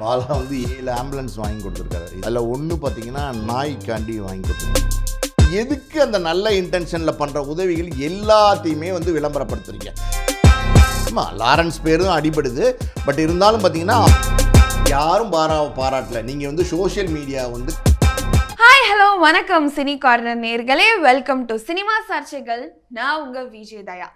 பாலா வந்து ஏழு ஆம்புலன்ஸ் வாங்கி கொடுத்துருக்காரு. அதில் ஒன்று பார்த்தீங்கன்னா நாய்க்காண்டி வாங்கி கொடுத்துருக்காரு. எதுக்கு அந்த நல்ல இன்டென்ஷனில் பண்ணுற உதவிகள் எல்லாத்தையுமே வந்து விளம்பரப்படுத்துறீங்க? ஆமாம் லாரன்ஸ் பேரும் அடிபடுது. பட் இருந்தாலும் பார்த்தீங்கன்னா யாரும் பாரா பாராட்டல. நீங்கள் வந்து சோஷியல் மீடியா வந்து ஹாய் ஹலோ வணக்கம். சினி கார்னர் நேர்களே வெல்கம் டு சினிமா சர்ச்சைகள் நான் உங்கள் விஜய் தயா.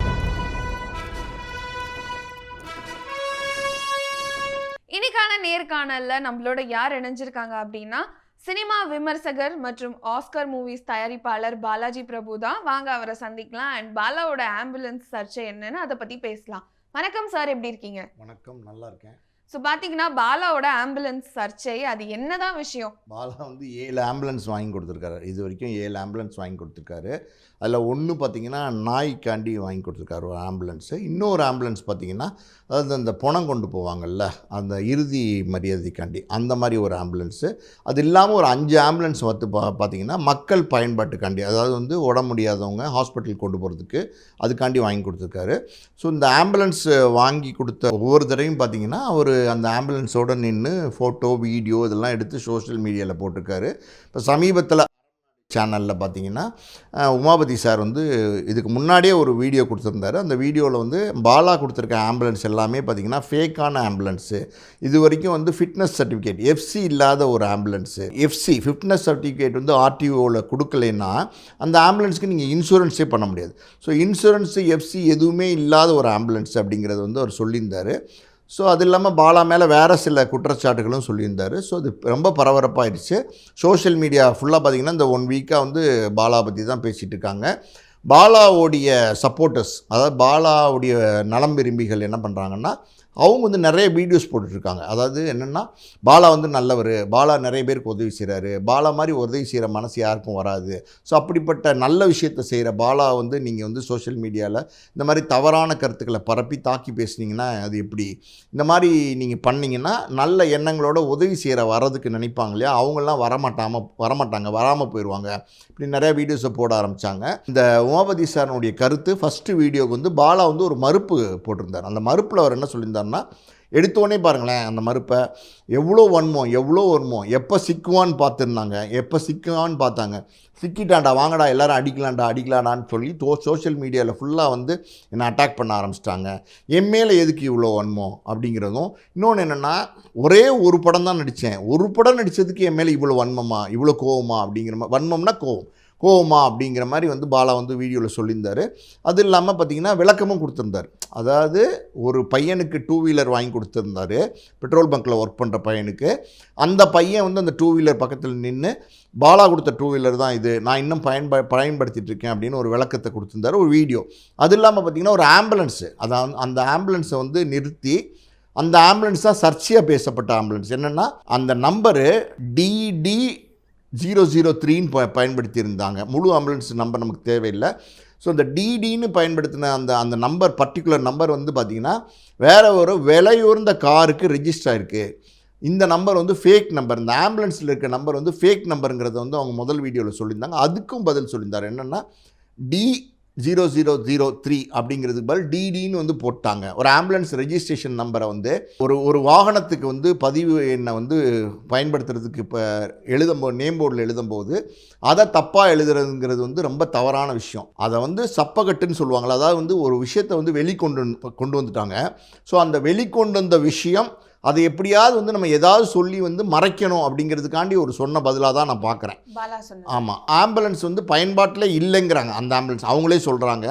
இன்னைக்கான நேர்காணல்ல நம்மளோட யார் இணைஞ்சிருக்காங்க அப்படின்னா சினிமா விமர்சகர் மற்றும் ஆஸ்கர் மூவிஸ் தயாரிப்பாளர் பாலாஜி பிரபு தான். வாங்க அவரை சந்திக்கலாம். அண்ட் பாலாவோட ஆம்புலன்ஸ் சர்ச்சை என்னன்னு அதை பத்தி பேசலாம். வணக்கம் சார் எப்படி இருக்கீங்க? வணக்கம் நல்லா இருக்கேன். ஸோ பார்த்தீங்கன்னா பாலாவோட ஆம்புலன்ஸ் சர்ச்சை அது என்னதான் விஷயம்? பாலா வந்து ஏழு ஆம்புலன்ஸ் வாங்கி கொடுத்துருக்காரு. இது வரைக்கும் ஏழு ஆம்புலன்ஸ் வாங்கி கொடுத்துருக்காரு. அதில் ஒன்று பார்த்தீங்கன்னா நாய்க்காண்டி வாங்கி கொடுத்துருக்காரு ஒரு ஆம்புலன்ஸு இன்னொரு ஆம்புலன்ஸ் பார்த்தீங்கன்னா அதாவது அந்த பணம் கொண்டு போவாங்கல்ல அந்த இறுதி மரியாதைக்காண்டி அந்த மாதிரி ஒரு ஆம்புலன்ஸு அது இல்லாமல் ஒரு அஞ்சு ஆம்புலன்ஸ் வந்து பா பார்த்தீங்கன்னா மக்கள் பயன்பாட்டுக்காண்டி அதாவது வந்து உடம்பு முடியாதவங்க ஹாஸ்பிட்டல் கொண்டு போகிறதுக்கு அதுக்காண்டி வாங்கி கொடுத்துருக்காரு. ஸோ இந்த ஆம்புலன்ஸ் வாங்கி கொடுத்த ஒவ்வொரு தடவையும் பார்த்தீங்கன்னா அவர் அந்த ஆம்புலன்ஸோடு நின்று ஃபோட்டோ வீடியோ இதெல்லாம் எடுத்து சோஷியல் மீடியாவில் போட்டிருக்காரு. இப்போ சமீபத்தில் சேனலில் பார்த்தீங்கன்னா உமாபதி சார் வந்து இதுக்கு முன்னாடியே ஒரு வீடியோ கொடுத்துருந்தாரு. அந்த வீடியோவில் வந்து பாலா கொடுத்துருக்க ஆம்புலன்ஸ் எல்லாமே பார்த்தீங்கன்னா ஃபேக்கான ஆம்புலன்ஸு. இது வரைக்கும் வந்து ஃபிட்னஸ் சர்டிஃபிகேட் எஃப்சி இல்லாத ஒரு ஆம்புலன்ஸு. எஃப்சி ஃபிட்னஸ் சர்டிஃபிகேட் வந்து ஆர்டிஓவில் கொடுக்கலைன்னா அந்த ஆம்புலன்ஸுக்கு நீங்கள் இன்சூரன்ஸே பண்ண முடியாது. ஸோ இன்சூரன்ஸு எஃப்சி எதுவுமே இல்லாத ஒரு ஆம்புலன்ஸ் அப்படிங்கிறது வந்து அவர் சொல்லியிருந்தார். ஸோ அது இல்லாமல் பாலா மேலே வேறு சில குற்றச்சாட்டுகளும் சொல்லியிருந்தார். ஸோ அது ரொம்ப பரபரப்பாயிடுச்சு. சோஷியல் மீடியா ஃபுல்லாக பார்த்தீங்கன்னா இந்த ஒன் வீக்காக வந்து பாலா பற்றி தான் பேசிகிட்டு இருக்காங்க. பாலாவுடைய சப்போர்ட்டர்ஸ் அதாவது பாலாவுடைய நலம் விரும்பிகள் என்ன பண்ணுறாங்கன்னா அவங்க வந்து நிறைய வீடியோஸ் போட்டுட்ருக்காங்க. அதாவது என்னென்னா பாலா வந்து நல்லவர். பாலா நிறைய பேருக்கு உதவி செய்கிறாரு பாலா மாதிரி உதவி செய்கிற மனசு யாருக்கும் வராது. ஸோ அப்படிப்பட்ட நல்ல விஷயத்தை செய்கிற பாலா வந்து நீங்கள் வந்து சோஷியல் மீடியாவில் இந்த மாதிரி தவறான கருத்துக்களை பரப்பி தாக்கி பேசுனீங்கன்னா அது எப்படி? இந்த மாதிரி நீங்கள் பண்ணிங்கன்னா நல்ல எண்ணங்களோட உதவி செய்கிற வரதுக்கு நினைப்பாங்க இல்லையா? அவங்களாம் வரமாட்டாமல் வரமாட்டாங்க. வராமல் போயிடுவாங்க இப்படி நிறைய வீடியோஸை போட ஆரம்பித்தாங்க இந்த உமாபதி சாரனுடைய கருத்து ஃபஸ்ட்டு வீடியோவுக்கு வந்து பாலா வந்து ஒரு மறுப்பு போட்டிருந்தார். அந்த மறுப்பில் அவர் என்ன சொல்லியிருந்தாருன்னா எடுத்தோடனே பாருங்களேன் அந்த மறுப்பை எவ்வளோ வன்மம் எவ்வளோ வன்மம் எப்போ சிக்குவான்னு பார்த்துருந்தாங்க எப்போ சிக்குவான்னு பார்த்தாங்க. சிக்கிட்டான்டா வாங்கடா எல்லாரும் அடிக்கலாம்டா அடிக்கலாடான்னு சொல்லி தோ சோஷியல் மீடியாவில் ஃபுல்லாக வந்து என்னை அட்டாக் பண்ண ஆரம்பிச்சிட்டாங்க. என் மேலே எதுக்கு இவ்வளோ வன்மம் அப்படிங்கிறதும் இன்னொன்று என்னென்னா ஒரே ஒரு படம் தான் நடித்தேன். ஒரு படம் நடித்ததுக்கு என் மேலே இவ்வளோ வன்மமா இவ்வளோ கோவமா அப்படிங்கிற மாதிரி வன்மம்னா கோவம். போவோமா அப்படிங்கிற மாதிரி வந்து பாலா வந்து வீடியோவில் சொல்லியிருந்தார். அது இல்லாமல் பார்த்தீங்கன்னா விளக்கமும் கொடுத்துருந்தார். அதாவது ஒரு பையனுக்கு டூ வீலர் வாங்கி கொடுத்துருந்தாரு. பெட்ரோல் பங்க்கில் ஒர்க் பண்ணுற பையனுக்கு. அந்த பையன் வந்து அந்த டூ வீலர் பக்கத்தில் நின்று பாலா கொடுத்த டூ வீலர் தான் இது. நான் இன்னும் பயன்ப பயன்படுத்திட்டு இருக்கேன் அப்படின்னு ஒரு விளக்கத்தை கொடுத்துருந்தாரு. ஒரு வீடியோ. அது இல்லாமல் பார்த்தீங்கன்னா ஒரு ஆம்புலன்ஸு அதான் அந்த ஆம்புலன்ஸை வந்து நிறுத்தி அந்த ஆம்புலன்ஸ் தான் சர்ச்சையாக பேசப்பட்ட ஆம்புலன்ஸ் என்னென்னா அந்த நம்பரு டிடி ஜீரோ ஜீரோ த்ரீன்னு ப பயன்படுத்தியிருந்தாங்க. முழு ஆம்புலன்ஸ் நம்பர் நமக்கு தேவையில்லை. ஸோ அந்த டிடின்னு பயன்படுத்தின அந்த அந்த நம்பர் பர்டிகுலர் நம்பர் வந்து பார்த்திங்கன்னா வேறு ஒரு விலையுறந்த காருக்கு ரிஜிஸ்டர் ஆயிருக்கு. இந்த நம்பர் வந்து ஃபேக் நம்பர் இந்த ஆம்புலன்ஸில் இருக்க நம்பர் வந்து ஃபேக் நம்பருங்கிறத வந்து அவங்க முதல் வீடியோவில் சொல்லியிருந்தாங்க. அதுக்கும் பதில் சொல்லியிருந்தார். என்னென்னா T zero zero zero three அப்படிங்கிறதுக்கு பதில் டிடின்னு வந்து போட்டாங்க. ஒரு ஆம்புலன்ஸ் ரெஜிஸ்ட்ரேஷன் நம்பரை வந்து ஒரு ஒரு வாகனத்துக்கு வந்து பதிவு எண்ணை வந்து பயன்படுத்துறதுக்கு இப்போ எழுதும்போ நேம் போர்டில் எழுதும்போது அதை தப்பாக எழுதுறதுங்கிறது வந்து ரொம்ப தவறான விஷயம். அதை வந்து சப்பகட்டுன்னு சொல்லுவாங்களா அதாவது வந்து ஒரு விஷயத்தை வந்து வெளிக்கொண்டு கொண்டு வந்துட்டாங்க. ஸோ அந்த வெளிக்கொண்டு வந்த விஷயம் அதை எப்படியாவது வந்து நம்ம ஏதாவது சொல்லி வந்து மறைக்கணும் அப்படிங்கிறதுக்காண்டி ஒரு சொன்ன பதிலாக தான் நான் பார்க்குறேன். ஆமாம் ஆம்புலன்ஸ் வந்து பயன்பாட்டில் இல்லைங்கிறாங்க. அந்த ஆம்புலன்ஸ் அவங்களே சொல்கிறாங்க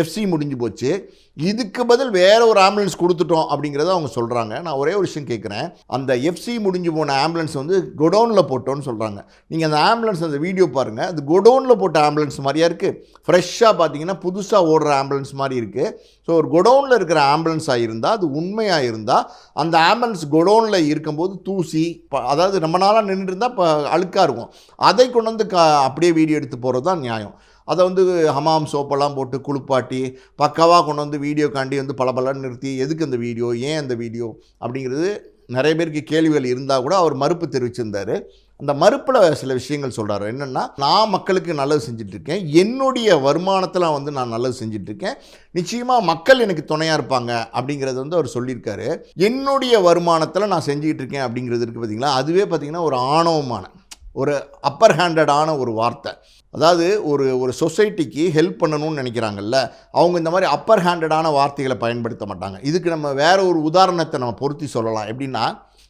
எஃப்சி முடிஞ்சு போச்சு. இதுக்கு பதில் வேற ஒரு ஆம்புலன்ஸ் கொடுத்துட்டோம் அப்படிங்கிறத அவங்க சொல்கிறாங்க நான் ஒரே ஒரு விஷயம் கேட்குறேன் அந்த எஃப்சி முடிஞ்சு போன ஆம்புலன்ஸ் வந்து குடோனில் போட்டோன்னு சொல்கிறாங்க நீங்கள் அந்த ஆம்புலன்ஸ் அந்த வீடியோ பாருங்கள் அது குடோனில் போட்ட ஆம்புலன்ஸ் மாதிரியா இருக்குது ஃப்ரெஷ்ஷாக பார்த்தீங்கன்னா புதுசாக ஓடுற ஆம்புலன்ஸ் மாதிரி இருக்குது ஸோ ஒரு குடோனில் இருக்கிற ஆம்புலன்ஸாக இருந்தால் அது உண்மையாக இருந்தால் அந்த ஆம்புலன்ஸ் குடோனில் இருக்கும்போது தூசி ப- அதாவது ரொம்ப நாளாக நின்றுருந்தால் இப்போ அழுக்காக இருக்கும். அதை கொண்டு வந்து க அப்படியே வீடியோ எடுத்து போகிறது தான் நியாயம். அதை வந்து ஹமாம் சோப்பெல்லாம் போட்டு குளிப்பாட்டி பக்காவாக கொண்டு வந்து வீடியோ காண்டி வந்து பல நிறுத்தி எதுக்கு அந்த வீடியோ? ஏன் அந்த வீடியோ? அப்படிங்கிறது நிறைய பேருக்கு கேள்விகள் இருந்தால் கூட அவர் மறுப்பு தெரிவிச்சிருந்தார். அந்த மறுப்பில் சில விஷயங்கள் சொல்கிறாரு என்னென்னா நான் மக்களுக்கு நல்லது செஞ்சிட்ருக்கேன். என்னுடைய வருமானத்தில் வந்து நான் நல்லது செஞ்சிட்ருக்கேன். நிச்சயமாக மக்கள் எனக்கு துணையாக இருப்பாங்க அப்படிங்கிறது வந்து அவர் சொல்லியிருக்காரு. என்னுடைய வருமானத்தில் நான் செஞ்சுக்கிட்டு இருக்கேன் அப்படிங்கிறது இருக்குது பார்த்திங்களா அதுவே பார்த்தீங்கன்னா ஒரு ஆணவமான ஒரு அப்பர் ஹேண்டடான ஒரு வார்த்தை. அதாவது ஒரு ஒரு சொசைட்டிக்கு ஹெல்ப் பண்ணணும்னு நினைக்கிறாங்கல்ல அவங்க இந்த மாதிரி அப்பர் ஹேண்டடான வார்த்தைகளை பயன்படுத்த மாட்டாங்க. இதுக்கு நம்ம வேற ஒரு உதாரணத்தை நம்ம பொருத்தி சொல்லலாம். எப்படின்னா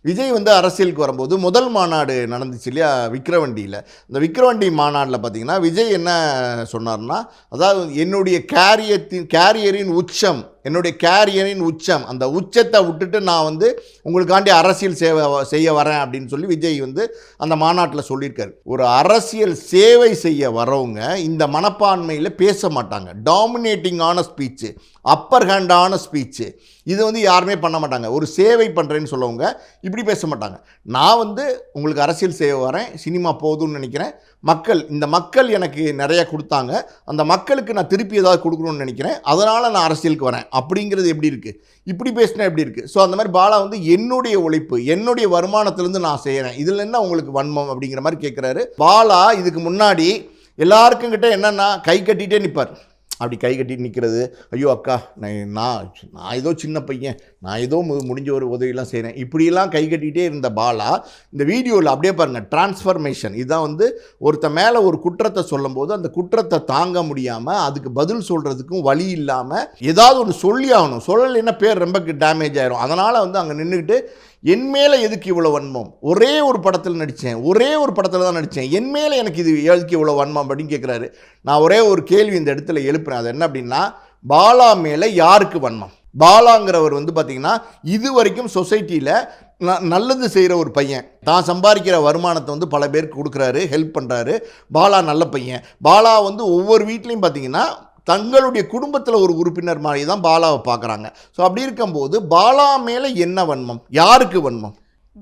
விஜய் வந்து அரசியலுக்கு வரும்போது முதல் மாநாடு நடந்துச்சு இல்லையா விக்ரவண்டியில் இந்த விக்ரவண்டி மாநாட்டில் பார்த்தீங்கன்னா விஜய் என்ன சொன்னார்னா அதாவது என்னுடைய கேரியத்தின் கேரியரின் உச்சம் என்னுடைய கேரியரின் உச்சம். அந்த உச்சத்தை விட்டுட்டு நான் வந்து உங்களுக்காண்டி அரசியல் சேவை செய்ய வரேன் அப்படின்னு சொல்லி விஜய் வந்து அந்த மாநாட்டில் சொல்லியிருக்காரு. ஒரு அரசியல் சேவை செய்ய வரவங்க இந்த மனப்பான்மையில் பேச மாட்டாங்க. டாமினேட்டிங்கான ஸ்பீச்சு அப்பர் ஹேண்டான ஸ்பீச்சு இது வந்து யாருமே பண்ண மாட்டாங்க. ஒரு சேவை பண்ணுறேன்னு சொல்லவங்க இப்படி பேச மாட்டாங்க. நான் வந்து உங்களுக்கு அரசியல் சேவை வரேன் சினிமா போதும்னு நினைக்கிறேன். மக்கள் இந்த மக்கள் எனக்கு நிறைய கொடுத்தாங்க. அந்த மக்களுக்கு நான் திருப்பி ஏதாவது கொடுக்கணும்னு நினைக்கிறேன். அதனால் நான் அரசியலுக்கு வரேன். அப்படிங்கிறது எப்படி இருக்குது இப்படி பேசினா எப்படி இருக்குது ஸோ அந்த மாதிரி பாலா வந்து என்னுடைய உழைப்பு என்னுடைய வருமானத்திலேருந்து நான் செய்கிறேன் இதில் என்ன உங்களுக்கு வன்மம் அப்படிங்கிற மாதிரி கேட்குறாரு பாலா இதுக்கு முன்னாடி எல்லாருக்கும் கிட்ட என்னென்னா கை கட்டிகிட்டே நிற்பார் அப்படி கை கட்டிட்டு நிற்கிறது ஐயோ அக்கா நான் நான் நான் ஏதோ சின்ன பையன் நான் ஏதோ மு- முடிஞ்ச ஒரு உதவியெல்லாம் செய்கிறேன் இப்படியெல்லாம் கை கட்டிகிட்டே இருந்த பாலா இந்த வீடியோவில் அப்படியே பாருங்கள் டிரான்ஸ்ஃபர்மேஷன் இதுதான் வந்து ஒருத்த மேலே ஒரு குற்றத்தை சொல்லும்போது அந்த குற்றத்தை தாங்க முடியாமல் அதுக்கு பதில் சொல்கிறதுக்கும் வழி இல்லாமல் ஏதாவது ஒன்று சொல்லி ஆகணும். சொல்லலைன்னா பேர் ரொம்ப டேமேஜ் ஆயிரும். அதனால் வந்து அங்கே நின்றுக்கிட்டு என் மேலே எதுக்கு இவ்வளோ வன்மம்? ஒரே ஒரு படத்தில் நடித்தேன் ஒரே ஒரு படத்தில் தான் நடித்தேன் என் மேலே எனக்கு இது எதுக்கு இவ்வளோ வன்மம் அப்படின்னு கேட்குறாரு நான் ஒரே ஒரு கேள்வி இந்த இடத்துல எழுப்புறேன். அது என்ன அப்படின்னா பாலா மேலே யாருக்கு வன்மம்? பாலாங்கிறவர் வந்து பார்த்திங்கன்னா இது வரைக்கும் சொசைட்டியில் ந நல்லது செய்கிற ஒரு பையன். தான் சம்பாதிக்கிற வருமானத்தை வந்து பல பேருக்கு கொடுக்குறாரு ஹெல்ப் பண்ணுறாரு பாலா நல்ல பையன். பாலா வந்து ஒவ்வொரு வீட்லேயும் பார்த்தீங்கன்னா தங்களுடைய குடும்பத்தில் ஒரு உறுப்பினர் மாதிரி தான் பாலாவை பார்க்குறாங்க. ஸோ அப்படி இருக்கும்போது பாலா மேலே என்ன வன்மம்? யாருக்கு வன்மம்?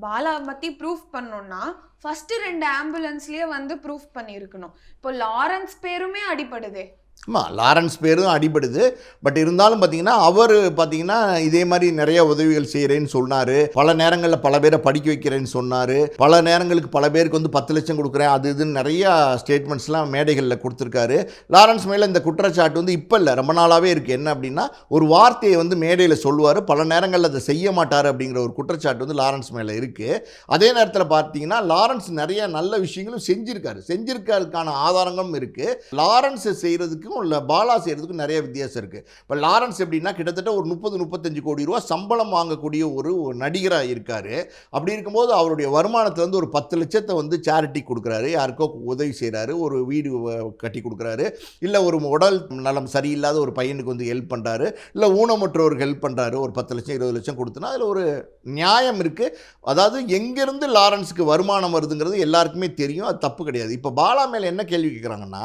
பாலா பற்றி ப்ரூஃப் பண்ணோம்னா ஃபஸ்ட்டு ரெண்டு ஆம்புலன்ஸ்லேயே வந்து ப்ரூஃப் பண்ணியிருக்கணும். இப்போ லாரன்ஸ் பேருமே அடிபடுதே. ஆமாம் லாரன்ஸ் பேரும் அடிபடுது. பட் இருந்தாலும் பார்த்தீங்கன்னா அவர் பார்த்தீங்கன்னா இதே மாதிரி நிறைய உதவிகள் செய்கிறேன்னு சொன்னார். பல நேரங்களில் பல பேரை படிக்க வைக்கிறேன்னு சொன்னார். பல நேரங்களுக்கு பல பேருக்கு வந்து பத்து லட்சம் கொடுக்குறேன் அது இதுன்னு நிறையா ஸ்டேட்மெண்ட்ஸ்லாம் மேடைகளில் கொடுத்துருக்காரு. லாரன்ஸ் மேலே இந்த குற்றச்சாட்டு வந்து இப்போ இல்லை ரொம்ப நாளாகவே இருக்குது என்ன அப்படின்னா ஒரு வார்த்தையை வந்து மேடையில் சொல்லுவார். பல நேரங்களில் அதை செய்ய மாட்டார் அப்படிங்கிற ஒரு குற்றச்சாட்டு வந்து லாரன்ஸ் மேலே இருக்குது அதே நேரத்தில் பார்த்தீங்கன்னா லாரன்ஸ் நிறைய நல்ல விஷயங்களும் செஞ்சுருக்காரு. செஞ்சிருக்கிறதுக்கான ஆதாரங்களும் இருக்குது லாரன்ஸை செய்கிறதுக்கு செய்கிறதுக்கும் இல்லை பாலா செய்கிறதுக்கும் நிறைய வித்தியாசம் இருக்குது இப்போ லாரன்ஸ் எப்படின்னா கிட்டத்தட்ட ஒரு முப்பது முப்பத்தஞ்சு கோடி ரூபா சம்பளம் வாங்கக்கூடிய ஒரு ஒரு நடிகராக இருக்கார். அப்படி இருக்கும்போது அவருடைய வருமானத்தை வந்து ஒரு பத்து லட்சத்தை வந்து சேரிட்டி கொடுக்குறாரு. யாருக்கோ உதவி செய்கிறாரு ஒரு வீடு கட்டி கொடுக்குறாரு. இல்லை ஒரு உடல் நலம் சரியில்லாத ஒரு பையனுக்கு வந்து ஹெல்ப் பண்ணுறாரு இல்லை ஊனமுற்றவருக்கு ஹெல்ப் பண்ணுறாரு ஒரு பத்து லட்சம் இருபது லட்சம் கொடுத்தனா அதில் ஒரு நியாயம் இருக்குது அதாவது எங்கேருந்து லாரன்ஸுக்கு வருமானம் வருதுங்கிறது எல்லாருக்குமே தெரியும். அது தப்பு கிடையாது. இப்போ பாலா மேலே என்ன கேள்வி கேட்குறாங்கன்னா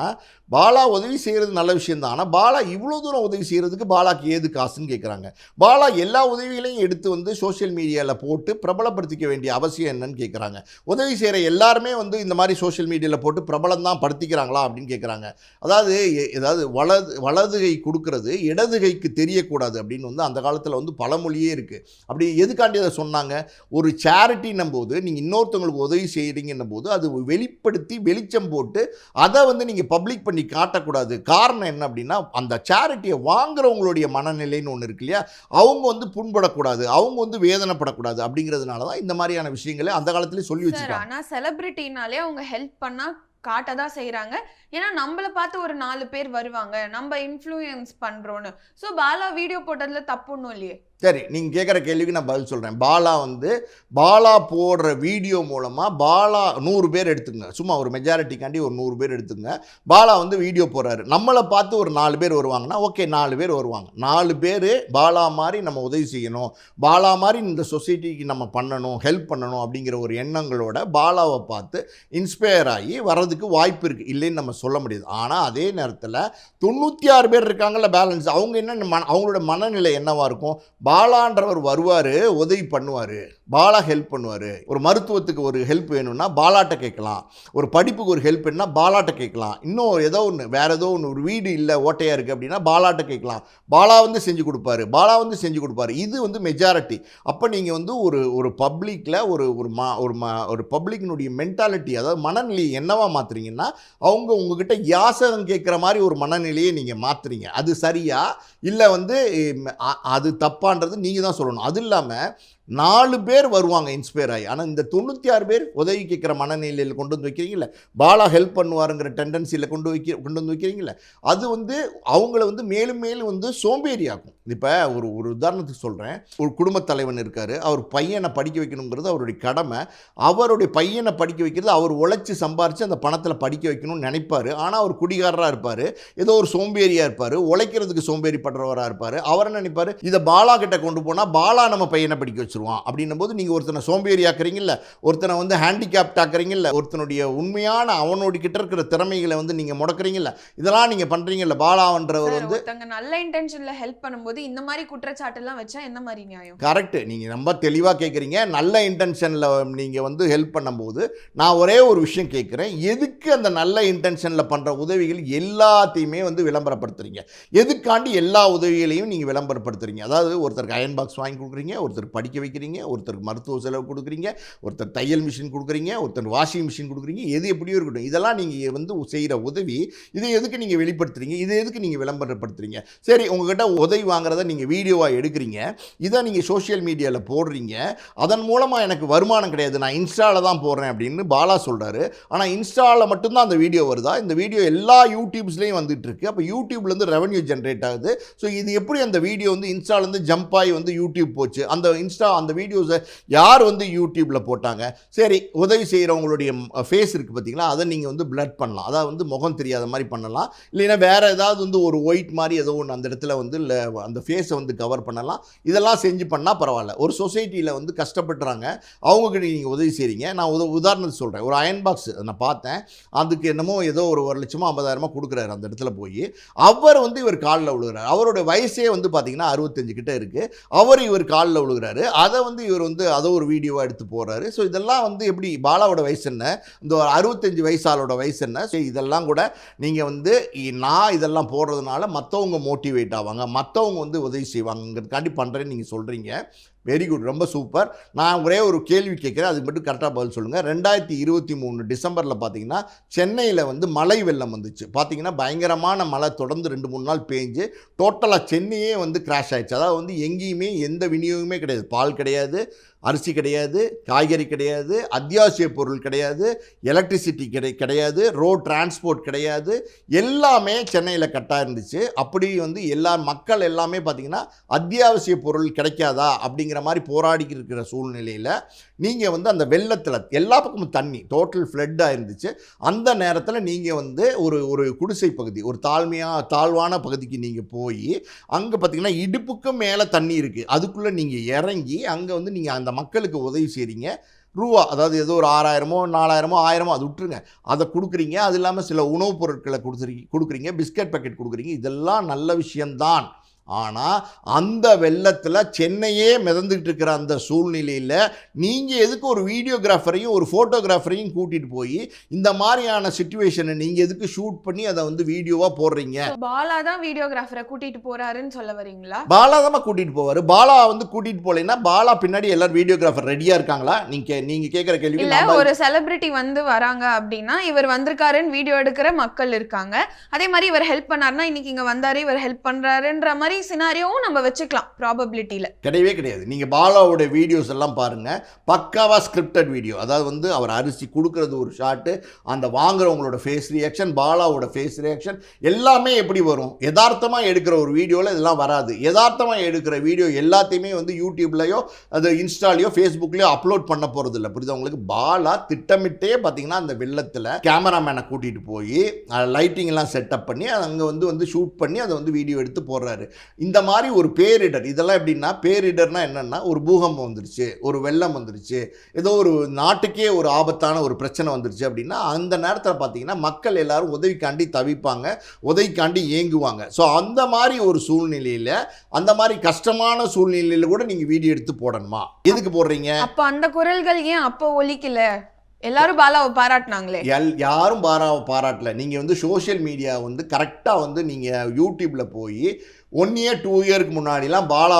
பாலா உதவி செய்கிறது நல்ல விஷயம் தான் ஆனால் பாலா இவ்வளோ தூரம் உதவி செய்கிறதுக்கு பாலாக்கு ஏது காசுன்னு கேட்குறாங்க பாலா எல்லா உதவிகளையும் எடுத்து வந்து சோஷியல் மீடியாவில் போட்டு பிரபலப்படுத்திக்க வேண்டிய அவசியம் என்னன்னு கேட்குறாங்க உதவி செய்கிற எல்லாருமே வந்து இந்த மாதிரி சோஷியல் மீடியாவில் போட்டு பிரபலம் தான் படுத்திக்கிறாங்களா அப்படின்னு கேட்குறாங்க அதாவது எ- ஏதாவது வலது வலதுகை கொடுக்கறது இடதுகைக்கு தெரியக்கூடாது அப்படின்னு வந்து அந்த காலத்தில் வந்து பழமொழியே இருக்குது அப்படி எதுக்காண்டி அதை சொன்னாங்க? ஒரு சேரிட்டின்னும் போது நீங்கள் இன்னொருத்தவங்களுக்கு உதவி செய்கிறீங்கன்னும் போது அது வெளிப்படுத்தி வெளிச்சம் போட்டு அதை வந்து நீங்கள் பப்ளிக் பண்ணி காட்டக்கூடாது. காரணம் என்ன அப்படின்னா அந்த சேரிட்டியை வாங்குறவங்களுடைய மனநிலைன்னு ஒன்று இருக்கு இல்லையா? அவங்க வந்து புண்படக்கூடாது அவங்க வந்து வேதனைப்படக்கூடாது அப்படிங்கிறதுனால தான் இந்த மாதிரியான விஷயங்களை அந்த காலத்திலே சொல்லி சார் வச்சுருக்காங்க. ஆனா செலிபிரிட்டினாலே அவங்க ஹெல்ப் பண்ணா காட்ட தான் செய்றாங்க. ஏன்னா நம்மள பார்த்து ஒரு நாலு பேர் வருவாங்க. நம்ம இன்ஃப்ளூயன்ஸ் பண்றோம்னு சோ பாலா வீடியோ போட்டதுல தப்பு ஒன்றும் இல்லையே. சரி நீங்கள் கேட்குற கேள்விக்கு நான் பதில் சொல்கிறேன் பாலா வந்து பாலா போடுற வீடியோ மூலமாக பாலா நூறு பேர் எடுத்துங்க சும்மா ஒரு மெஜாரிட்டிக்காண்டி ஒரு நூறு பேர் எடுத்துங்க பாலா வந்து வீடியோ போடுறாரு. நம்மளை பார்த்து ஒரு நாலு பேர் வருவாங்கன்னா ஓகே நாலு பேர் வருவாங்க. நாலு பேர் பாலா மாதிரி நம்ம உதவி செய்யணும். பாலா மாதிரி இந்த சொசைட்டிக்கு நம்ம பண்ணணும் ஹெல்ப் பண்ணணும் அப்படிங்கிற ஒரு எண்ணங்களோட பாலாவை பார்த்து இன்ஸ்பயர் ஆகி வர்றதுக்கு வாய்ப்பு இருக்குது இல்லைன்னு நம்ம சொல்ல முடியாது. ஆனால் அதே நேரத்தில் தொண்ணூற்றி ஆறு பேர் இருக்காங்கல்ல பேலன்ஸ் அவங்க என்ன மன அவங்களோட மனநிலை என்னவாக இருக்கும்? பாலான்றவர் வருவார் உதவி பண்ணுவார். பாலா ஹெல்ப் பண்ணுவார். ஒரு மருத்துவத்துக்கு ஒரு ஹெல்ப் வேணும்னா பாலாட்ட கேட்கலாம். ஒரு படிப்புக்கு ஒரு ஹெல்ப் வேணும்னா பாலாட்ட கேட்கலாம். இன்னும் ஏதோ ஒன்று வேறு ஏதோ ஒன்று ஒரு வீடு இல்லை ஓட்டையாக இருக்குது அப்படின்னா பாலாட்ட கேட்கலாம். பாலா வந்து செஞ்சு கொடுப்பாரு. பாலா வந்து செஞ்சு கொடுப்பாரு. இது வந்து மெஜாரிட்டி அப்போ நீங்கள் வந்து ஒரு ஒரு பப்ளிக்கில் ஒரு ஒரு மா ஒரு மா ஒரு பப்ளிக்கினுடைய மென்டாலிட்டி அதாவது மனநிலையை என்னவா மாற்றுறீங்கன்னா அவங்க உங்ககிட்ட யாசகம் கேட்குற மாதிரி ஒரு மனநிலையை நீங்கள் மாற்றுறீங்க அது சரியா? இல்லை வந்து அது தப்பான்றது நீங்கள் தான் சொல்லணும். அது இல்லாமல் நாலு பேர் வருவாங்க இன்ஸ்பயர் ஆகி. ஆனால் இந்த தொண்ணூற்றி ஆறு பேர் உதவி கேட்குற மனநிலையில் கொண்டு வந்து வைக்கிறீங்கள பாலா ஹெல்ப் பண்ணுவாருங்கிற டெண்டன்சியில் கொண்டு வைக்க கொண்டு வந்து வைக்கிறீங்கள அது வந்து அவங்கள வந்து மேலும் மேலும் வந்து சோம்பேறியாகும் இப்போ ஒரு ஒரு உதாரணத்துக்கு சொல்கிறேன் ஒரு குடும்பத் தலைவன் இருக்கார். அவர் பையனை படிக்க வைக்கணுங்கிறது அவருடைய கடமை. அவருடைய பையனை படிக்க வைக்கிறது அவர் உழைச்சி சம்பாரித்து அந்த பணத்தில் படிக்க வைக்கணும்னு நினைப்பார். ஆனால் அவர் குடிகாரராக இருப்பார். ஏதோ ஒரு சோம்பேறியாக இருப்பார். உழைக்கிறதுக்கு சோம்பேறிப்படுறவராக இருப்பார். அவர் என்ன நினைப்பார்? இதை பாலா கிட்ட கொண்டு போனால் பாலா நம்ம பையனை படிக்க வச்சிருவான் அப்படின்னும் போது நீங்கள் ஒருத்தனை சோம்பேறி ஆக்குறீங்கல்ல ஒருத்தனை வந்து ஹேண்டிகேப்ட் ஆக்குறீங்கல்ல ஒருத்தனுடைய உண்மையான அவனோட கிட்ட இருக்கிற திறமைகளை வந்து நீங்கள் முடக்குறீங்கல்ல இதெல்லாம் நீங்கள் பண்ணுறீங்கல்ல பாலான்றவர் சார், வந்து நல்ல இன்டென்ஷன்ல ஹெல்ப் பண்ணும்போது இந்த மாதிரி குற்றச்சாட்டு எல்லாம் வச்சா என்ன மாதிரி நியாயம்? கரெக்டு நீங்கள் ரொம்ப தெளிவாக கேட்குறீங்க நல்ல இன்டென்ஷனில் நீங்கள் வந்து ஹெல்ப் பண்ணும்போது நான் ஒரே ஒரு விஷயம் கேட்குறேன் எதுக்கு அந்த நல்ல இன்டென்ஷனில் பண்ணுற உதவிகள் எல்லாத்தையுமே வந்து விளம்பரப்படுத்துறீங்க? எதுக்காண்டி எல்லா உதவிகளையும் நீங்கள் விளம்பரப்படுத்துறீங்க? அதாவது ஒருத்தருக்கு அயன் பாக்ஸ் வாங்கி கொடுக்குறீங்க ஒருத்தர் படிக்க வைக்கிறீங்க ஒருத்தருக்கு மருத்துவ செலவு கொடுக்குறீங்க ஒருத்தர் தையல் மிஷின் கொடுக்குறீங்க ஒருத்தர் வாஷிங் மிஷின் கொடுக்குறீங்க எது எப்படியோ இருக்கட்டும். இதெல்லாம் நீங்கள் வந்து செய்கிற உதவி இதை எதுக்கு நீங்கள் வெளிப்படுத்துறீங்க? இதை எதுக்கு நீங்கள் விளம்பரப்படுத்துறீங்க? சரி உங்ககிட்ட உதவி வாங்குறத நீங்கள் வீடியோவாக எடுக்கிறீங்க இதை நீங்கள் சோஷியல் மீடியாவில் போடுறீங்க அதன் மூலமாக எனக்கு வருமானம் கிடையாது நான் இன்ஸ்டாவில் தான் போடுறேன் அப்படின்னு பாலா சொல்கிறாரு ஆனால் இன்ஸ்டாவில் மட்டும்தான் அந்த வீடியோ வருதா? இந்த வீடியோ எல்லா யூடியூப்ஸ்லேயும் வந்துட்டு இருக்கு அப்போ யூடியூப்லேருந்து ரெவன்யூ ஜென்ரேட் ஆகுது. ஸோ இது எப்படி அந்த வீடியோ வந்து இன்ஸ்டாலேருந்து ஜம்ப் ஆகி வந்து யூடியூப் போச்சு? அந்த இன்ஸ்டா அந்த வீடியோஸை யார் வந்து யூடியூப்பில் போட்டாங்க? சரி உதவி செய்கிறவங்களுடைய ஃபேஸ் இருக்குது பார்த்தீங்களா அதை நீங்கள் வந்து பிளட் பண்ணலாம். அதாவது வந்து முகம் தெரியாத மாதிரி பண்ணலாம். இல்லைன்னா வேறு ஏதாவது வந்து ஒரு ஒயிட் மாதிரி ஏதோ ஒன்று அந்த இடத்துல வந்து இல்லை அந்த ஃபேஸை வந்து கவர் பண்ணலாம். இதெல்லாம் செஞ்சு பண்ணால் பரவாயில்ல. ஒரு சொசைட்டியில் வந்து கஷ்டப்படுறாங்க. அவங்கக்கிட்ட நீங்கள் உதவி செய்கிறீங்க நான் உத உதாரணத்துக்கு சொல்கிறேன் ஒரு அயன் பாக்ஸ் நான் பார்த்தேன். அதுக்கு என்னமோ ஏதோ ஒரு ஒரு லட்சமோ ஐம்பதாயிரமோ கொடுக்குறாரு அந்த இடத்துல போய். அவர் வந்து இவர் காலில் விழுகிறார். அவரோட வயசே வந்து பார்த்தீங்கன்னா அறுபத்தஞ்சு கிட்ட இருக்குது அவர் இவர் காலில் விழுகிறாரு. அதை வந்து இவர் வந்து அதை ஒரு வீடியோவாக எடுத்து போடுறாரு ஸோ இதெல்லாம் வந்து எப்படி பாலாவோட வயசு என்ன? இந்த ஒரு அறுபத்தஞ்சு வயசாலோட வயசு என்ன? ஸோ இதெல்லாம் கூட நீங்கள் வந்து நான் இதெல்லாம் போடுறதுனால மற்றவங்க மோட்டிவேட் ஆவாங்க. மற்றவங்க வந்து உதவி செய்வாங்கங்கிறதுக்காண்டி பண்ணுறேன்னு நீங்கள் சொல்கிறீங்க வெரி குட் ரொம்ப சூப்பர் நான் ஒரே ஒரு கேள்வி கேட்குறேன். அதுக்கு மட்டும் கரெக்டாக பதில் சொல்லுங்கள் ரெண்டாயிரத்தி இருபத்தி மூணு டிசம்பரில் பார்த்தீங்கன்னா சென்னையில் வந்து மழை வெள்ளம் வந்துச்சு. பார்த்தீங்கன்னா பயங்கரமான மழை தொடர்ந்து ரெண்டு மூணு நாள் பேஞ்சு டோட்டலாக சென்னையே வந்து கிராஷ் ஆயிடுச்சு. அதாவது வந்து எங்கேயுமே எந்த விநியோகமே கிடையாது. பால் கிடையாது. அரிசி கிடையாது காய்கறி கிடையாது அத்தியாவசிய பொருள் கிடையாது எலக்ட்ரிசிட்டி கிடை கிடையாது ரோட் டிரான்ஸ்போர்ட் கிடையாது. எல்லாமே சென்னையில் கட்டாக இருந்துச்சு. அப்படி வந்து எல்லா மக்கள் எல்லாமே பார்த்திங்கன்னா அத்தியாவசிய பொருள் கிடைக்காதா அப்படிங்கிற மாதிரி போராடி இருக்கிற சூழ்நிலையில் நீங்கள் வந்து அந்த வெள்ளத்தில் எல்லா பக்கமும் தண்ணி டோட்டல் ஃப்ளட்டாக இருந்துச்சு. அந்த நேரத்தில் நீங்கள் வந்து ஒரு ஒரு குடிசை பகுதி ஒரு தாழ்மையாக தாழ்வான பகுதிக்கு நீங்கள் போய் அங்கே பார்த்தீங்கன்னா இடுப்புக்கும் மேலே தண்ணி இருக்குது அதுக்குள்ளே நீங்கள் இறங்கி அங்கே வந்து நீங்கள் அந்த மக்களுக்கு உதவி செய்கிறீங்க ரூபா அதாவது ஏதோ ஒரு ஆறாயிரமோ நாலாயிரமோ ஆயிரமோ அது விட்டுருங்க. அதை கொடுக்குறீங்க. அது இல்லாமல் சில உணவுப் பொருட்களை கொடுத்துருக்கீங்க கொடுக்குறீங்க பிஸ்கட் பாக்கெட் கொடுக்குறீங்க. இதெல்லாம் நல்ல விஷயம்தான். ஆனால் அந்த வெள்ளத்தில் சென்னையே மிதந்துக்கிட்டு இருக்கிற அந்த சூழ்நிலையில் நீங்கள் எதுக்கு ஒரு வீடியோகிராஃபரையும் ஒரு ஃபோட்டோகிராஃபரையும் கூட்டிகிட்டு போய் இந்த மாதிரியான சுச்சுவேஷனை நீங்கள் எதுக்கு ஷூட் பண்ணி அதை வந்து வீடியோவாக போடுறீங்க? பாலா தான் வீடியோகிராஃபரை கூட்டிட்டு போறாருன்னு சொல்ல வரீங்களா? பாலா தான் கூட்டிகிட்டு போவார். பாலா வந்து கூட்டிகிட்டு போகலைன்னா பாலா பின்னாடி எல்லாரும் வீடியோகிராஃபர் ரெடியாக இருக்காங்களா? நீங்கள் நீங்கள் கேட்குற கேள்வி இல்ல ஒரு செலிபிரிட்டி வந்து வராங்க அப்படின்னா இவர் வந்திருக்காருன்னு வீடியோ எடுக்கிற மக்கள் இருக்காங்க. அதே மாதிரி இவர் ஹெல்ப் பண்ணாருன்னா இன்னைக்கு இங்க வந்தாரு இவர் ஹெல்ப் பண்றாருன்ற மாதிரி சினாரியோவும் நம்ம வச்சுக்கலாம் ப்ராபபிலிட்டியில் கிடையவே கிடையாது. நீங்கள் பாலாவோட வீடியோஸ் எல்லாம் பாருங்கள் பக்காவாக ஸ்கிரிப்டட் வீடியோ அதாவது வந்து அவர் அரிசி கொடுக்கறது ஒரு ஷாட்டு அந்த வாங்குறவங்களோட ஃபேஸ் ரியாக்ஷன் பாலாவோட ஃபேஸ் ரியாக்ஷன் எல்லாமே எப்படி வரும்? யதார்த்தமாக எடுக்கிற ஒரு வீடியோவில் இதெல்லாம் வராது. யதார்த்தமாக எடுக்கிற வீடியோ எல்லாத்தையுமே வந்து யூடியூப்லேயோ அது இன்ஸ்டாலையோ ஃபேஸ்புக்லேயோ அப்லோட் பண்ண போகிறது இல்லை. புரியுது உங்களுக்கு? பாலா திட்டமிட்டே பார்த்தீங்கன்னா அந்த வெள்ளத்தில் கேமராமேனை கூட்டிகிட்டு போய் லைட்டிங் எல்லாம் செட்டப் பண்ணி அங்கே வந்து வந்து ஷூட் பண்ணி அதை வந்து வீடியோ எடுத்து போடுறாரு. இந்த மாதிரி ஒரு பேரிடர் இதெல்லாம் எப்படின்னா பேரிடர்னா என்னன்னா ஒரு பூகம்பம் வந்துருச்சு ஒரு வெள்ளம் வந்துருச்சு ஏதோ ஒரு நாட்டுக்கே ஒரு ஆபத்தான ஒரு பிரச்சனை வந்துருச்சு அப்படின்னா அந்த நேரத்தில் பார்த்தீங்கன்னா மக்கள் எல்லாரும் உதவிக்காண்டி தவிப்பாங்க உதவிக்காண்டி ஏங்குவாங்க. ஸோ அந்த மாதிரி ஒரு சூழ்நிலையில் அந்த மாதிரி கஷ்டமான சூழ்நிலையில் கூட நீங்கள் வீடியோ எடுத்து போடணுமா? எதுக்கு போடுறீங்க? அப்ப அந்த குரல்கள் ஏன் அப்ப ஒலிக்கல? எல்லாரும் பாலாவை பாராட்டினாங்களே. எல் யாரும் பாரா பாராட்டல. நீங்கள் வந்து சோஷியல் மீடியா வந்து கரெக்டாக வந்து நீங்கள் யூடியூப்பில் போய் ஒன் இயர் டூ இயருக்கு முன்னாடிலாம் பாலா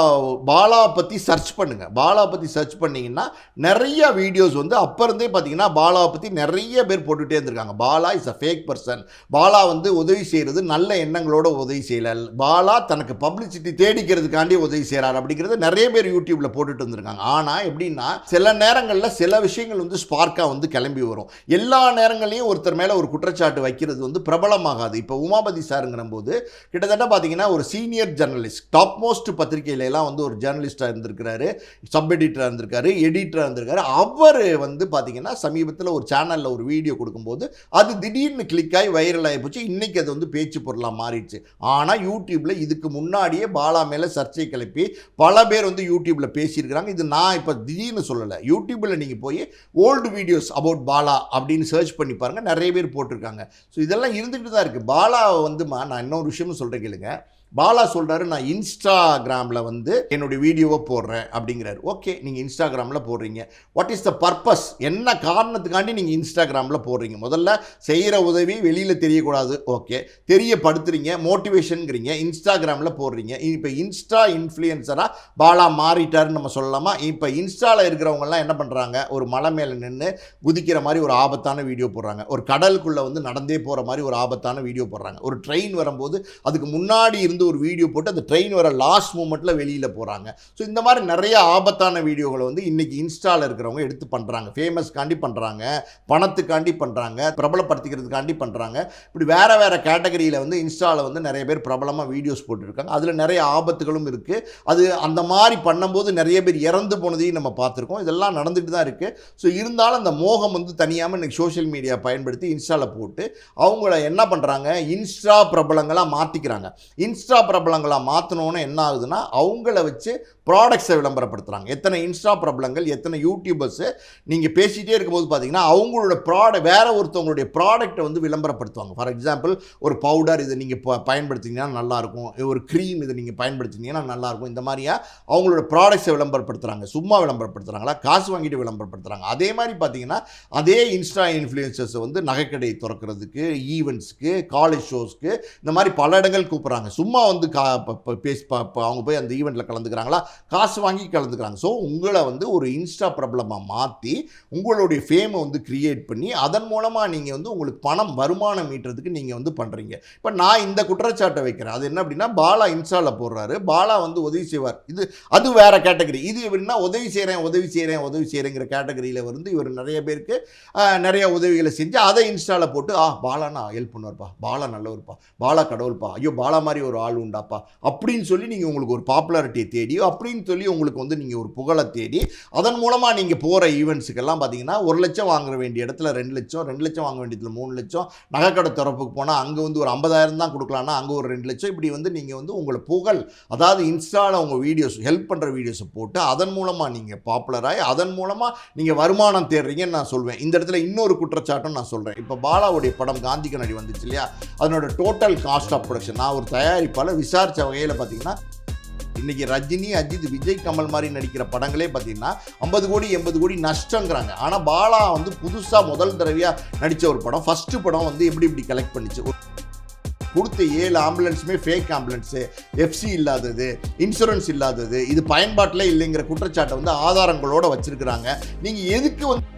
பாலா பற்றி சர்ச் பண்ணுங்கள் பாலா பற்றி சர்ச் பண்ணிங்கன்னா நிறைய வீடியோஸ் வந்து அப்போ இருந்தே பார்த்தீங்கன்னா பாலாவை பற்றி நிறைய பேர் போட்டுகிட்டே இருந்திருக்காங்க. Bala is a fake person Bala வந்து உதவி செய்கிறது நல்ல எண்ணங்களோட உதவி செய்யல. பாலா தனக்கு பப்ளிசிட்டி தேடிக்கிறதுக்காண்டி உதவி செய்கிறார் அப்படிங்கிறது நிறைய பேர் யூடியூப்பில் போட்டுட்டு வந்திருக்காங்க ஆனால் எப்படின்னா சில நேரங்களில் சில விஷயங்கள் வந்து ஸ்பார்க்காக வந்து கிளம்பி வரும். எல்லா நேரங்களையும் ஒருத்தர் மேலே ஒரு குற்றச்சாட்டு வைக்கிறது வந்து பிரபலமாகாது. இப்போ உமாபதி சாருங்கிற போது கிட்டத்தட்ட பார்த்தீங்கன்னா ஒரு சீனியர் ஜெர்னலிஸ்ட் டாப் மோஸ்ட் பத்திரிகையிலலாம் வந்து ஒரு ஜேர்னலிஸ்டாக இருந்திருக்கிறாரு சப் எடிட்டராக இருந்திருக்காரு எடிட்டராக இருந்திருக்காரு. அவர் வந்து பார்த்தீங்கன்னா சமீபத்தில் ஒரு சேனலில் ஒரு வீடியோ கொடுக்கும்போது அது திடீர்னு கிளிக் ஆகி வைரல் ஆகி போச்சு. இன்றைக்கி அது வந்து பேச்சு பொருளாக மாறிடுச்சு. ஆனால் யூடியூப்பில் இதுக்கு முன்னாடியே பாலா மேலே சர்ச்சை கிளப்பி பல பேர் வந்து யூடியூப்பில் பேசியிருக்கிறாங்க. இது நான் இப்போ திடீர்னு சொல்லலை. யூடியூப்பில் நீங்கள் போய் ஓல்டு வீடியோஸ் அபவுட் பாலா அப்படின்னு சர்ச் பண்ணி பாருங்கள் நிறைய பேர் போட்டிருக்காங்க. ஸோ இதெல்லாம் இருந்துகிட்டு தான் இருக்குது பாலா வந்துமா நான் இன்னொரு விஷயமும் சொல்கிறேன் கேளுங்க. பாலா சொல்கிறாரு நான் இன்ஸ்டாகிராமில் வந்து என்னுடைய வீடியோவை போடுறேன் அப்படிங்கிறாரு. ஓகே நீங்கள் இன்ஸ்டாகிராமில் போடுறீங்க. வாட் இஸ் த பர்பஸ் என்ன காரணத்துக்காண்டி நீங்கள் இன்ஸ்டாகிராமில் போடுறீங்க? முதல்ல செய்கிற உதவி வெளியில் தெரியக்கூடாது. ஓகே தெரியப்படுத்துறீங்க மோட்டிவேஷனுங்கிறீங்க இன்ஸ்டாகிராமில் போடுறீங்க. இப்போ இன்ஸ்டா இன்ஃப்ளூயன்சராக பாலா மாறிட்டாருன்னு நம்ம சொல்லலாமா? இப்போ இன்ஸ்டாவில் இருக்கிறவங்கலாம் என்ன பண்ணுறாங்க ஒரு மலை மேலே நின்று குதிக்கிற மாதிரி ஒரு ஆபத்தான வீடியோ போடுறாங்க. ஒரு கடலுக்குள்ளே வந்து நடந்தே போகிற மாதிரி ஒரு ஆபத்தான வீடியோ போடுறாங்க. ஒரு ட்ரெயின் வரும்போது அதுக்கு முன்னாடி இருந்து ஒரு வீடியோ வீடியோ போட்டு அந்த ட்ரெயின் வர லாஸ்ட் மூமெண்ட்டில் வெளியில் போகிறாங்க ஸோ இந்த மாதிரி நிறைய ஆபத்தான வீடியோகளை வந்து இன்றைக்கி இன்ஸ்டாவில் இருக்கிறவங்க எடுத்து பண்ணுறாங்க ஃபேமஸ்க்காண்டி பண்ணுறாங்க பணத்துக்காண்டி பண்ணுறாங்க பிரபலப்படுத்திக்கிறதுக்காண்டி பண்ணுறாங்க இப்படி வேறு வேறு கேட்டகரியில் வந்து இன்ஸ்டாவில் வந்து நிறைய பேர் பிரபலமாக வீடியோஸ் போட்டுருக்காங்க. அதில் நிறைய ஆபத்துகளும் இருக்குது அது அந்த மாதிரி பண்ணும்போது நிறைய பேர் இறந்து போனதையும் நம்ம பார்த்துருக்கோம். இதெல்லாம் நடந்துட்டு தான் இருக்குது ஸோ இருந்தாலும் அந்த மோகம் வந்து தனியாமல் இன்றைக்கி சோஷியல் மீடியா பயன்படுத்தி இன்ஸ்டாவில் போட்டு அவங்கள என்ன பண்ணுறாங்க இன்ஸ்டா பிரபலங்களாக மாற்றிக்கிறாங்க இன்ஸ்டா பிரபல பிரபலங்களாக மாற்றினோன்னு என்ன ஆகுதுன்னா அவங்கள வச்சு ப்ராடக்ட்ஸை விளம்பரப்படுத்துகிறாங்க எத்தனை இன்ஸ்டா பிரபலங்கள் எத்தனை யூடியூபர்ஸு நீங்கள் பேசிகிட்டே இருக்கும்போது பார்த்தீங்கன்னா அவங்களோட ப்ராடக்ட் வேறு ஒருத்தவங்களுடைய ப்ராடக்ட்டை வந்து விளம்பரப்படுத்துவாங்க. ஃபார் எக்ஸாம்பிள் ஒரு பவுடர் இதை நீங்கள் ப பயன்படுத்திங்கன்னா நல்லாயிருக்கும். ஒரு க்ரீம் இதை நீங்கள் பயன்படுத்தினீங்கன்னா நல்லாயிருக்கும். இந்த மாதிரியா அவங்களோட ப்ராடக்ட்ஸை விளம்பரப்படுத்துகிறாங்க சும்மா விளம்பரப்படுத்துகிறாங்களா காசு வாங்கிட்டு விளம்பரப்படுத்துகிறாங்க அதே மாதிரி பார்த்தீங்கன்னா அதே இன்ஸ்டா இன்ஃப்ளூயன்சர்ஸை வந்து நகைக்கடை திறக்கிறதுக்கு ஈவெண்ட்ஸ்க்கு காலேஜ் ஷோஸ்க்கு இந்த மாதிரி பல இடங்கள் கூப்பிட்றாங்க. சும்மா வந்து கா பேசி அவங்க போய் அந்த ஈவெண்ட்டில் கலந்துக்கிறாங்களா? காசு வாங்கி கலந்துக்கிறாங்க. ஸோ உங்களை வந்து ஒரு இன்ஸ்டா பிரபலமாக மாற்றி உங்களுடைய ஃபேமை வந்து க்ரியேட் பண்ணி அதன் மூலமாக நீங்கள் வந்து உங்களுக்கு பணம் வருமானம் ஈட்டுறதுக்கு நீங்கள் வந்து பண்ணுறீங்க இப்போ நான் இந்த குற்றச்சாட்டை வைக்கிறேன். அது என்ன அப்படின்னா பாலா இன்ஸ்டாவில் போடுறாரு. பாலா வந்து உதவி செய்வார். இது அது வேற கேட்டகரி இது எப்படின்னா உதவி செய்கிறேன் உதவி செய்கிறேன் உதவி செய்கிறேங்கிற கேட்டகரியில் வந்து இவர் நிறைய பேருக்கு நிறைய உதவிகளை செஞ்சு அதை இன்ஸ்டாவில் போட்டு ஆ பாலா நான் ஹெல்ப் பண்ணுவார்ப்பா. பாலா நல்லவர்ப்பா. பாலா கடவுள்ப்பா. ஐயோ பாலா மாதிரி ஒரு ஆள் உண்டாப்பா அப்படின்னு சொல்லி நீங்கள் உங்களுக்கு ஒரு பாப்புலாரிட்டியை தேடி அப்படின்னு சொல்லி உங்களுக்கு வந்து நீங்கள் ஒரு புகழை தேடி அதன் மூலமாக நீங்கள் போகிற ஈவெண்ட்ஸுக்கெல்லாம் பார்த்தீங்கன்னா ஒரு லட்சம் வாங்குற வேண்டிய இடத்துல ரெண்டு லட்சம் ரெண்டு லட்சம் வாங்க வேண்டியதுல மூணு லட்சம் நகைக்கடை திறப்புக்கு போனால் அங்கே வந்து ஒரு ஐம்பதாயிரம் தான் கொடுக்கலான்னா அங்கே ஒரு ரெண்டு லட்சம் இப்படி வந்து நீங்கள் வந்து உங்களை புகழ் அதாவது இன்ஸ்டாவில் உங்கள் வீடியோஸ் ஹெல்ப் பண்ணுற வீடியோஸை போட்டு அதன் மூலமாக நீங்கள் பாப்புலராகி அதன் மூலமாக நீங்கள் வருமானம் தேடுறீங்கன்னு நான் சொல்வேன். இந்த இடத்துல இன்னொரு குற்றச்சாட்டும் நான் சொல்கிறேன் இப்போ பாலாவுடைய படம் காந்தி கண்ணாடி வந்துச்சு இல்லையா? அதனோட டோட்டல் காஸ்ட் ஆஃப் ப்ரொடக்ஷன் நான் ஒரு தயாரிப்பாளர் விசாரித்த வகையில் பார்த்தீங்கன்னா இன்னைக்கு ரஜினி அஜித் விஜய் கமல் மாதிரி நடிக்கிற படங்களே பார்த்தீங்கன்னா ஐம்பது கோடி எண்பது கோடி நஷ்டங்கிறாங்க. ஆனால் பாலா வந்து புதுசாக முதல் தடவையாக நடித்த ஒரு படம். ஃபஸ்ட்டு படம் வந்து எப்படி இப்படி கலெக்ட் பண்ணிச்சு? கொடுத்த ஏழு ஆம்புலன்ஸுமே ஃபேக் ஆம்புலன்ஸு. எஃப்சி இல்லாதது இன்சூரன்ஸ் இல்லாதது இது பயன்பாட்டில் இல்லைங்கிற குற்றச்சாட்டை வந்து ஆதாரங்களோட வச்சிருக்கிறாங்க. நீங்கள் எதுக்கு வந்து